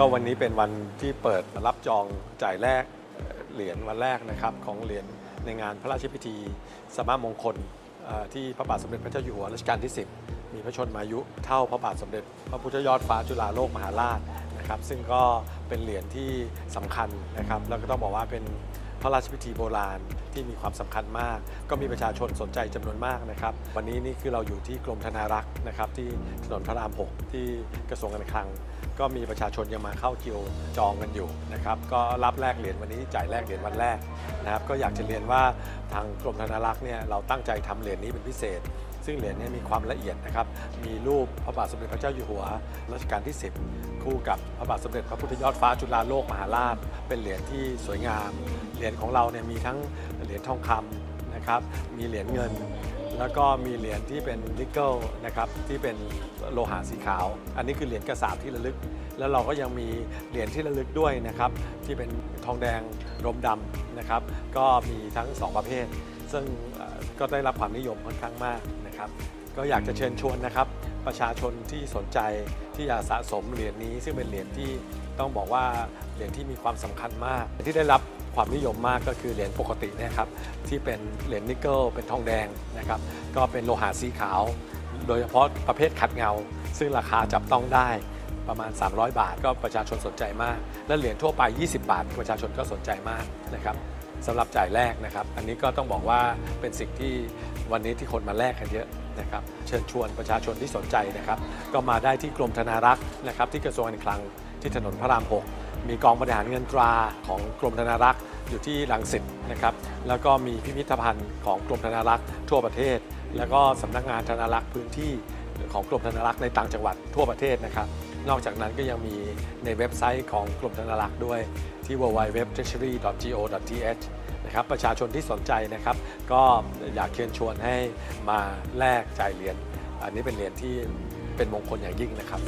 ก็วันนี้เป็นวันที่เปิดรับจองจ่ายแรกเหรียญวันแรกนะครับของเหรียญในงานพระราชพิธี สมามงคลที่พระบาทสมเด็จพระเจ้าอยู่หัวรัชกาลที่ 10 มีพระชนมายุเท่าพระบาทสมเด็จ พระพุทธยอดฟ้าจุฬาโลกมหาราชนะครับซึ่งก็เป็นเหรียญที่สำคัญนะครับแล้วก็ต้องบอกว่าเป็นพระราชพิธีโบราณที่มีความสำคัญมาก ก็มีประชาชนสนใจจำนวนมากนะครับ วันนี้นี่คือเราอยู่ที่กรมธนารักษ์นะครับที่ถนนพระราม 6 ที่กระทรวงการคลัง ก็มีประชาชนยังมาเข้าคิวจองกันอยู่นะครับก็รับแลกเหรียญวันนี้จ่ายแลกเหรียญวันแรกนะครับก็อยากจะเรียนว่าทางกรมธนารักษ์เนี่ยเราตั้งใจทำเหรียญนี้เป็นพิเศษ ซึ่งเหรียญนี้มีความละเอียดนะครับมีรูปพระบาทสมเด็จพระเจ้าอยู่หัวรัชกาลที่ 10 คู่กับพระบาทสมเด็จพระพุทธยอดฟ้าจุฬาโลกมหาราช เป็นเหรียญที่สวยงาม เหรียญของเราเนี่ยมีทั้งเหรียญทองคำนะครับมีเหรียญเงิน แล้วก็มีเหรียญที่เป็นนิกเกิลนะครับที่เป็นโลหะสีขาว อันนี้คือเหรียญกระสาบที่ระลึก แล้วเราก็ยังมีเหรียญที่ระลึกด้วยนะครับที่เป็นทองแดงรมดำนะครับก็มีทั้ง 2 ประเภท ซึ่งก็ได้รับความนิยมค่อนข้างมากนะครับก็อยากจะเชิญชวนนะครับประชาชนที่สนใจที่จะสะสมเหรียญนี้ ซึ่งเป็นเหรียญที่ต้องบอกว่าเหรียญที่มีความสำคัญมาก ที่ได้รับ ความนิยมมากก็คือเหรียญปกตินะครับที่เป็นเหรียญนิกเกิลเป็นทองแดงนะครับก็เป็นโลหะสีขาว โดยเฉพาะประเภทขัดเงา ซึ่งราคาจับต้องได้ประมาณ 300 บาทก็ประชาชนสนใจมาก และเหรียญทั่วไป 20 บาท ประชาชนก็สนใจมากนะครับสำหรับจ่ายแรกนะครับ อันนี้ก็ต้องบอกว่าเป็นสิ่งที่วันนี้ที่คนมาแลกกันเยอะนะครับ เชิญชวนประชาชนที่สนใจนะครับ ก็มาได้ที่กรมธนารักษ์นะครับ ที่กระทรวงการคลังที่ถนนพระราม 6 มีกองบริหารเงินตราของกรมธนารักษ์อยู่ที่ลังสิตนะครับ แล้วก็มีพิพิธภัณฑ์ของกรมธนารักษ์ทั่วประเทศ แล้วก็สำนักงานธนารักษ์พื้นที่ของกรมธนารักษ์ในต่างจังหวัดทั่วประเทศนะครับ นอกจากนั้นก็ยังมีในเว็บไซต์ของกรมธนารักษ์ด้วยที่ www.treasury.go.th นะครับประชาชนที่สนใจนะครับ ก็อยากเชิญชวนให้มาแลกจ่ายเหรียญอันนี้เป็นเหรียญที่เป็นมงคลอย่างยิ่งนะครับ